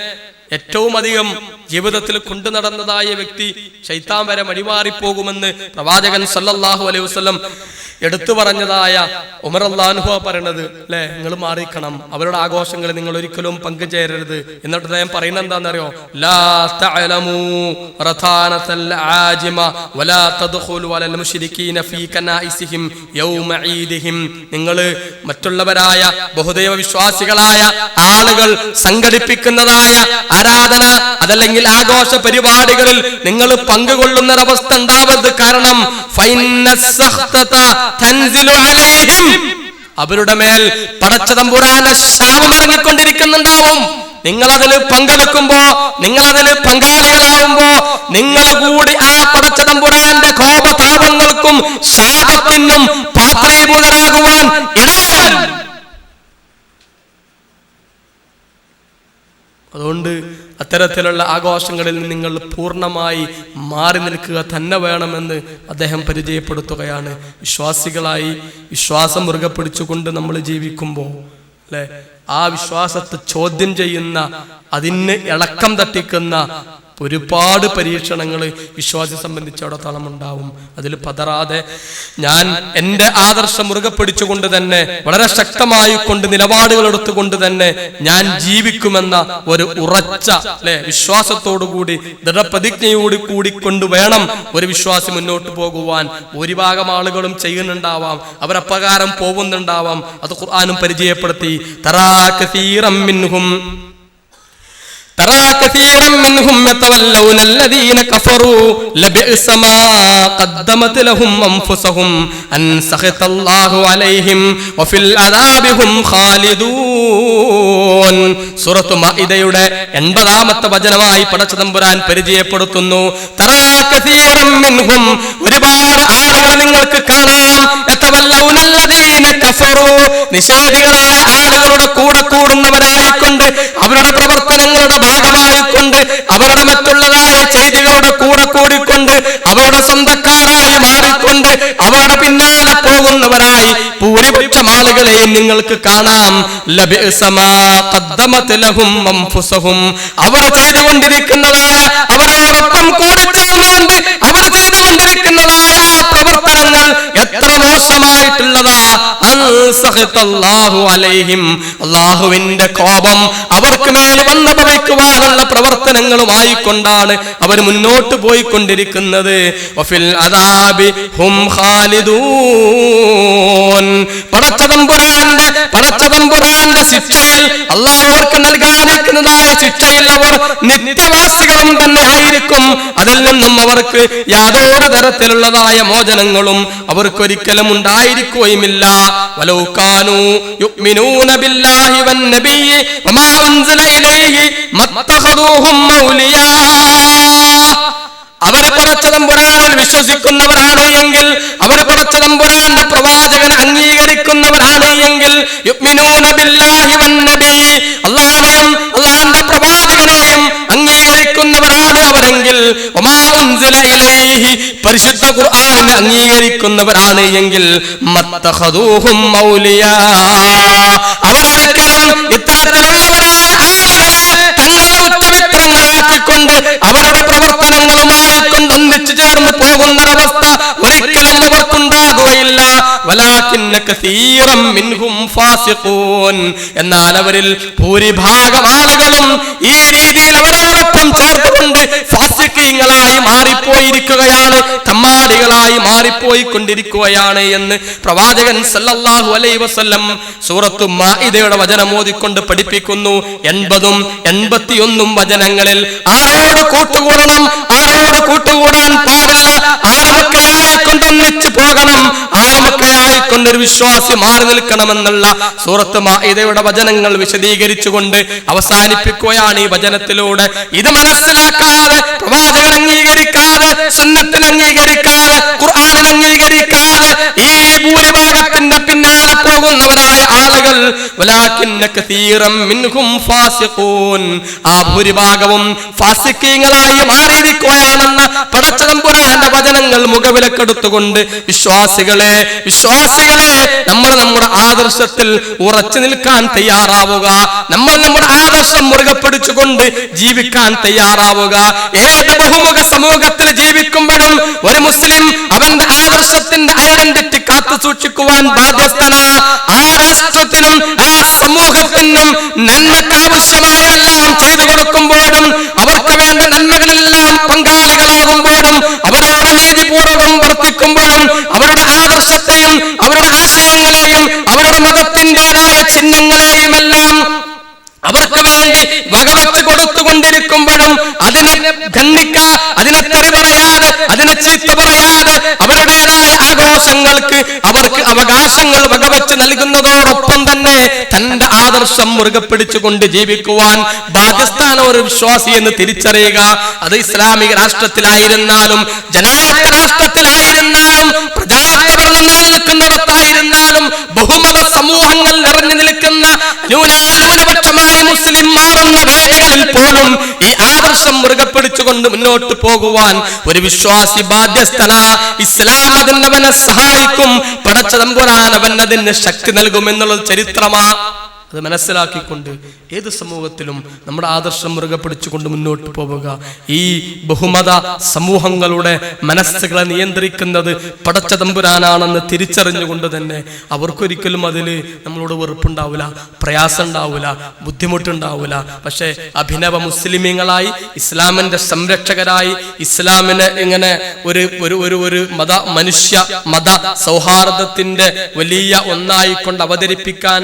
ഏറ്റവും അധികം ജീവിതത്തിൽ കൊണ്ടു നടന്നതായ വ്യക്തി ശൈത്താൻ വരെ മടിമാറിപ്പോകുമെന്ന് പ്രവാചകൻ സല്ലല്ലാഹു അലൈഹി വസ്ലം എടുത്തു പറഞ്ഞതായ അള്ളാഹുഹ പറയണത്. അല്ലെ? നിങ്ങൾ മാറിക്കണം. അവരുടെ ആഘോഷങ്ങളിൽ നിങ്ങൾ ഒരിക്കലും പങ്കുചേരരുത്. എന്നിട്ട് അദ്ദേഹം പറയുന്നത് എന്താണെന്നറിയോ? നിങ്ങൾ മറ്റുള്ളവരായ ബഹുദൈവ വിശ്വാസികളായ ആളുകൾ സംഘടിപ്പിക്കുന്നതായ ആരാധന അതല്ലെങ്കിൽ ആഘോഷ പരിപാടികളിൽ നിങ്ങൾ പങ്കുകൊള്ളുന്ന ഒരവസ്ഥ ഉണ്ടാവരുത് കാരണം അവരുടെ മേൽ പടച്ചതമ്പുരാന്റെ ശാപം ഇറങ്ങിക്കൊണ്ടിരിക്കുന്നുണ്ടാവും നിങ്ങൾ അതിൽ പങ്കെടുക്കുമ്പോ നിങ്ങൾ അതിൽ പങ്കാളികളാവുമ്പോ നിങ്ങൾ കൂടി ആ പടച്ചതമ്പുരാന്റെ കോപതാപങ്ങൾക്കും ശാപത്തിനും പാത്രീഭൂതരാകുവാൻ ഇടവരും അതുകൊണ്ട് അത്തരത്തിലുള്ള ആഘോഷങ്ങളിൽ നിങ്ങൾ പൂർണമായി മാറി നിൽക്കുക തന്നെ വേണമെന്ന് അദ്ദേഹം പരിചയപ്പെടുത്തുകയാണ്. വിശ്വാസികളായി വിശ്വാസം മുറുകെ പിടിച്ചുകൊണ്ട് നമ്മൾ ജീവിക്കുമ്പോൾ അല്ലെ? ആ വിശ്വാസത്തെ ചോദ്യം ചെയ്യുന്ന അതിന് ഇളക്കം തട്ടിക്കുന്ന ഒരുപാട് പരീക്ഷണങ്ങൾ വിശ്വാസി സംബന്ധിച്ചിടത്തോളം ഉണ്ടാവും അതിൽ പതറാതെ ഞാൻ എന്റെ ആദർശം മുറുകെ പിടിച്ചുകൊണ്ട് തന്നെ വളരെ ശക്തമായി കൊണ്ട് നിലപാടുകൾ എടുത്തുകൊണ്ട് തന്നെ ഞാൻ ജീവിക്കുമെന്ന ഒരു ഉറച്ച അല്ലെ വിശ്വാസത്തോടു കൂടി ദൃഢപ്രതിജ്ഞയോട് കൂടി കൊണ്ട് വേണം ഒരു വിശ്വാസി മുന്നോട്ട് പോകുവാൻ. ഭൂരിഭാഗം ആളുകളും ചെയ്യുന്നുണ്ടാവാം അവരപ്രകാരം പോകുന്നുണ്ടാവാം. അത് ഖുർആാനും പരിചയപ്പെടുത്തി. തറാ കസീറം മിൻഹും. ترى كثيرا منهم يتولون الذين كفروا لبئس ما قدمت لهم انفسهم ان سخط الله عليهم وفي العذاب هم خالدون സൂറത്ത് മാഇദയുടെ എൺപതാമത്തെ വചനമായി പടച്ചതമ്പുരാൻ പരിചയപ്പെടുത്തുന്നു തറാ കസീറം മിൻഹും ഒരുപാട് ആളുകൾ നിങ്ങൾക്ക് കാണാം യതവല്ലൗന الذين كفروا നിഷേധികളായ ആളുകളുടെ കൂടെ കൂടുന്നവരായിക്കൊണ്ട് അവരുടെ പ്രവർത്തനങ്ങളുടെ ഭാഗമായിക്കൊണ്ട് അവരുടെ മറ്റുള്ളതായ ചെയ്തികളുടെ കൂടെ കൂടിക്കൊണ്ട് അവരുടെ സ്വന്തക്കാരായി മാറിക്കൊണ്ട് അവരുടെ പിന്നാലെ പോകുന്നവരായി ഭൂരിപക്ഷം ആളുകളെയും നിങ്ങൾക്ക് കാണാം. അവർ ചെയ്തുകൊണ്ടിരിക്കുന്നതായ അവരോടൊപ്പം കൂടെ ചേർന്നുകൊണ്ട് അവർ ചെയ്തുകൊണ്ടിരിക്കുന്നതായ ആ പ്രവർത്തനങ്ങൾ എത്ര മോശമായിട്ടുള്ളതാ അൻ സഖത്തല്ലാഹു അലൈഹിം. അള്ളാഹുവിന്റെ കോപം അവർക്ക് മേൽ വന്നു ഭവിക്കുവാനുള്ള പ്രവർത്തനങ്ങളുമായി കൊണ്ടാണ് അവർ മുന്നോട്ട് പോയിക്കൊണ്ടിരിക്കുന്നത്. പടച്ചതമ്പുരാന്റെ പടച്ചതമ്പുരാന്റെ ശിക്ഷയിൽ അള്ളാഹു അവർക്ക് നൽകാനിരിക്കുന്നതായ ശിക്ഷയിൽ അവർ നിത്യവാസികളും തന്നെ ആയിരിക്കും. അതിൽ നിന്നും അവർക്ക് യാതൊരു തരത്തിലുള്ളതായ മോചനങ്ങളും അവർക്കൊരിക്കലും ഉണ്ടായിരിക്കുകയുമില്ല. യുഅ്മിനൂന ബില്ലാഹി വന്നബിയ്യി വമാ മത്തഖദൂഹും മൗലിയാ. അവർ പടച്ചതമ്പുരാനിൽ വിശ്വസിക്കുന്നവരാണ് എങ്കിൽ അവർ പടച്ചതമ്പുരാന്റെ പ്രവാചകനെ അംഗീകരിക്കുന്നവരാണ് എങ്കിൽ അല്ലാഹുവിനെയും അല്ലാഹുവിന്റെ പ്രവാചകനെയും അംഗീകരിക്കുന്നവരാണ് അവരെങ്കിൽ പരിശുദ്ധ ഖുർആൻ അംഗീകരിക്കുന്നവരാണ് എങ്കിൽ അവരൊരിക്കലും ഇത്തരത്തിലുള്ളവരായ എന്നാൽ അവരിൽ ഭൂരിഭാഗം ആളുകളും ഈ രീതിയിൽ അവരോടൊപ്പം ചേർത്തുകൊണ്ട് ഫാസിഖീങ്ങളായി മാറിപ്പോയിരിക്കുകയാണ് തമ്മാടികളായി മാറിപ്പോയിക്കൊണ്ടിരിക്കുകയാണ് എന്ന് പ്രവാചകൻ സല്ലല്ലാഹു അലൈ വസല്ലം സൂറത്തു മാഇദയുടെ വചനം ഓതിക്കൊണ്ട് പഠിപ്പിക്കുന്നു. എൺപതും എൺപത്തിയൊന്നും വചനങ്ങളിൽ ആരോട് കൂട്ടുകൂടണം ആരോട് കൂട്ടുകൂടാൻ പാടില്ല ആരമൊക്കെയായി കൊണ്ടൊന്നിച്ച് പോകണം ആരമൊക്കെയായി കൊണ്ടൊരു വിശ്വാസി മാറി നിൽക്കണമെന്നുള്ള സൂറത്ത് മാഇദയുടെ വചനങ്ങൾ വിശദീകരിച്ചുകൊണ്ട് അവസാനിപ്പിക്കുകയാണ് ഈ വചനത്തിലൂടെ. ഇത് മനസ്സിലാക്കാതെ പ്രവാചകൻ അംഗീകരിക്കാതെ സുന്നത്തിന് അംഗീകരിക്കാതെ ഖുർആാനിന് അംഗീകരിക്കാതെ ഈ ഭൂരിഭാഗത്തിന്റെ പിന്നാലെ പോകുന്നവരായ ആളുകൾ ആ ഭൂരിഭാഗവും ഫാസിക്കീങ്ങളായി മാറിയിരിക്കുകയാണെന്ന പടച്ചതമ്പുരാന്റെ വചനങ്ങൾ മുഖവിലക്കെടുത്തുകൊണ്ട് വിശ്വാസികളെ വിശ്വാസികളെ നമ്മൾ നമ്മുടെ ആദർശത്തിൽ ഉറച്ചു നിൽക്കാൻ തയ്യാറാവുക. നമ്മൾ നമ്മുടെ ആദർശം മുറുകെ പിടിച്ചുകൊണ്ട് ജീവിക്കാൻ തയ്യാറാവുക. ഏത് ബഹുമുഖ സമൂഹത്തിൽ ജീവിക്കുമ്പോഴും ഒരു മുസ്ലിം അവന്റെ ആദർശത്തിന്റെ ഐഡന്റിറ്റി കാത്തു സൂക്ഷിക്കുവാൻ ബാധ്യസ്ഥന. ആ രാഷ്ട്രത്തിനും ആ സമൂഹത്തിനും നന്മക്കാവശ്യമായ എല്ലാം ചെയ്തു കൊടുക്കുമ്പോഴും അവർക്ക് വേണ്ട നന്മകളെല്ലാം പങ്കാളികളാകുമ്പോഴും അവരോട് നീതിപൂർവകം വർത്തിക്കുമ്പോഴും അവരുടെ ആദർശത്തെയും അവരുടെ ആശയങ്ങളെയും അവരുടെ മതത്തിന്റെതായ ചിഹ്നങ്ങളെയും എല്ലാം അവർക്ക് വേണ്ടി വകവെച്ച് കൊടുത്തുകൊണ്ടിരിക്കുമ്പോഴും അതിനെ ഖണ്ഡിക്ക അതിനെ തെറി പറയാതെ അതിനെ ചീത്ത പറയാതെ അവരുടേതായ ആഘോഷങ്ങൾക്ക് അവർക്ക് അവകാശങ്ങൾ വകവെച്ച് നൽകുന്നതോടൊപ്പം തന്നെ തന്റെ ആദർശം മുറുകെ പിടിച്ചുകൊണ്ട് ജീവിക്കുവാൻ ബാധ്യസ്ഥാന ഒരു വിശ്വാസി എന്ന് തിരിച്ചറിയുക. അത് ഇസ്ലാമിക രാഷ്ട്രത്തിലായിരുന്നാലും ജനായത്ത രാഷ്ട്രത്തിലായിരുന്നാലും പ്രജായത്ത ഭരണം നിലനിൽക്കുന്നിടത്തായിരുന്നാലും ബഹുമത സമൂഹങ്ങൾ നിറഞ്ഞു നിൽക്കുന്ന ന്യൂനാന്യൂനപക്ഷമായി മുസ്ലിം മാറുന്ന വേദികളിൽ പോലും ഈ ആദർശം മുറുകെ പിടിച്ചുകൊണ്ട് മുന്നോട്ട് പോകുവാൻ ഒരു വിശ്വാസി ബാധ്യസ്ഥന. ഇസ്ലാം അതിനവനെ സഹായിക്കും. പടച്ചതമ്പുരാൻ അവൻ അതിന് ശക്തി നൽകും എന്നുള്ളത് ചരിത്രമാ. അത് മനസ്സിലാക്കിക്കൊണ്ട് ഏത് സമൂഹത്തിലും നമ്മുടെ ആദർശം മുറുകെ പിടിച്ചുകൊണ്ട് മുന്നോട്ട് പോവുക. ഈ ബഹുമത സമൂഹങ്ങളുടെ മനസ്സുകളെ നിയന്ത്രിക്കുന്നത് പടച്ച തമ്പുരാനാണെന്ന് തിരിച്ചറിഞ്ഞുകൊണ്ട് തന്നെ അവർക്കൊരിക്കലും അതിൽ നമ്മളോട് വെറുപ്പുണ്ടാവില്ല പ്രയാസം ഉണ്ടാവില്ല ബുദ്ധിമുട്ടുണ്ടാവില്ല. പക്ഷേ അഭിനവ മുസ്ലിമീങ്ങളായി ഇസ്ലാമിന്റെ സംരക്ഷകരായി ഇസ്ലാമിനെ ഇങ്ങനെ ഒരു ഒരു ഒരു ഒരു മത മനുഷ്യ മത സൗഹാർദ്ദത്തിന്റെ വലിയ ഒന്നായിക്കൊണ്ട് അവതരിപ്പിക്കാൻ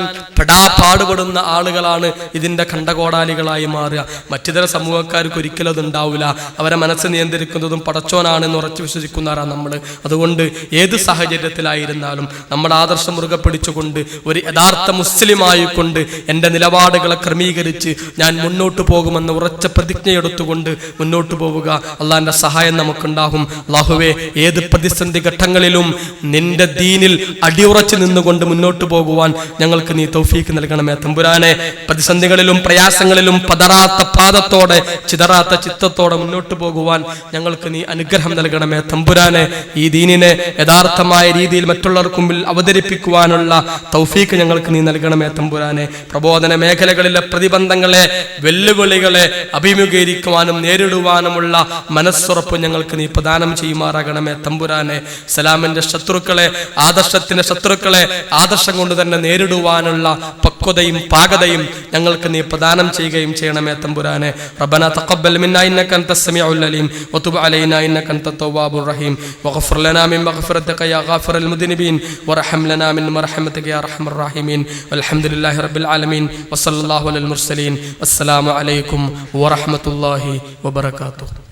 പെടാപ്പാടുപെടുന്ന ആളുകളാണ് ഇതിന്റെ കണ്ടകോടാലികളായി മാറുക. മറ്റിതര സമൂഹക്കാർക്ക് ഒരിക്കലും അതുണ്ടാവില്ല അവരെ മനസ്സ് നിയന്ത്രിക്കുന്നതും പടച്ചോനാണെന്ന് ഉറച്ചു വിശ്വസിക്കുന്നവരാണ് നമ്മൾ അതുകൊണ്ട് ഏത് സാഹചര്യത്തിലായിരുന്നാലും നമ്മുടെ ആദർശം മുറുകെ പിടിച്ചുകൊണ്ട് ഒരു യഥാർത്ഥ മുസ്ലിമായിക്കൊണ്ട് എന്റെ നിലപാടുകളെ ക്രമീകരിച്ച് ഞാൻ മുന്നോട്ട് പോകുമെന്ന് ഉറച്ച പ്രതിജ്ഞയെടുത്തുകൊണ്ട് മുന്നോട്ട് പോവുക. അള്ളാഹിന്റെ സഹായം നമുക്കുണ്ടാകും. അള്ളാഹുവെ ഏത് പ്രതിസന്ധി ഘട്ടങ്ങളിലും നിന്റെ ദീനിൽ അടിയുറച്ച് നിന്നുകൊണ്ട് മുന്നോട്ട് പോകുവാൻ ഞങ്ങൾക്ക് നീ തൗഫീക്ക് നൽകണമേ. നൽകണമേ തമ്പുരാനെ പ്രതിസന്ധികളിലും പ്രയാസങ്ങളിലും പതറാത്ത പാദത്തോടെ ചിതറാത്ത ചിത്തത്തോടെ മുന്നോട്ട് പോകുവാൻ ഞങ്ങൾക്ക് നീ അനുഗ്രഹം നൽകണമേ തമ്പുരാനെ. ഈ ദീനിനെ യഥാർത്ഥമായ രീതിയിൽ മറ്റുള്ളവർക്ക് അവതരിപ്പിക്കുവാനുള്ള തൗഫീക്ക് ഞങ്ങൾക്ക് നീ നൽകണമേ തമ്പുരാനെ. പ്രബോധന മേഖലകളിലെ പ്രതിബന്ധങ്ങളെ വെല്ലുവിളികളെ അഭിമുഖീകരിക്കുവാനും നേരിടുവാനുമുള്ള മനസ്സുറപ്പ് ഞങ്ങൾക്ക് നീ പ്രദാനം ചെയ്യുമാറാകണമേ തമ്പുരാനെ. സലാമിന്റെ ശത്രുക്കളെ ആദർശത്തിന്റെ ശത്രുക്കളെ ആദർശം കൊണ്ട് തന്നെ നേരിടുവാനുള്ള പക്വതയും പാകതയും ഞങ്ങൾക്ക് നീ പ്രദാനം ചെയ്യുകയും ചെയ്യണമേ തമ്പുരാനെ. റബ്ബന തഖബ്ബൽ മിന്നാ ഇന്നക അൻത സമീഉൽ അലീം. വതുബ് അലൈനാ ഇന്നക അൻത റഹീം. വഗ്ഫിർ ലനാ മിൻ മഗ്ഫിറതിക യാ ഗാഫിറൽ മുദ്നിബീൻ. വറഹം ലനാ മിൻ മർഹമതിക യാ അർഹമർ റഹീമീൻ. വൽഹംദുലില്ലാഹി റബ്ബിൽ ആലമീൻ. വസല്ലല്ലാഹു അലൽ മുർസലീൻ. അസ്സലാമു അലൈക്കും വറഹ്മത്തുള്ളാഹി വബറകാതുഹു.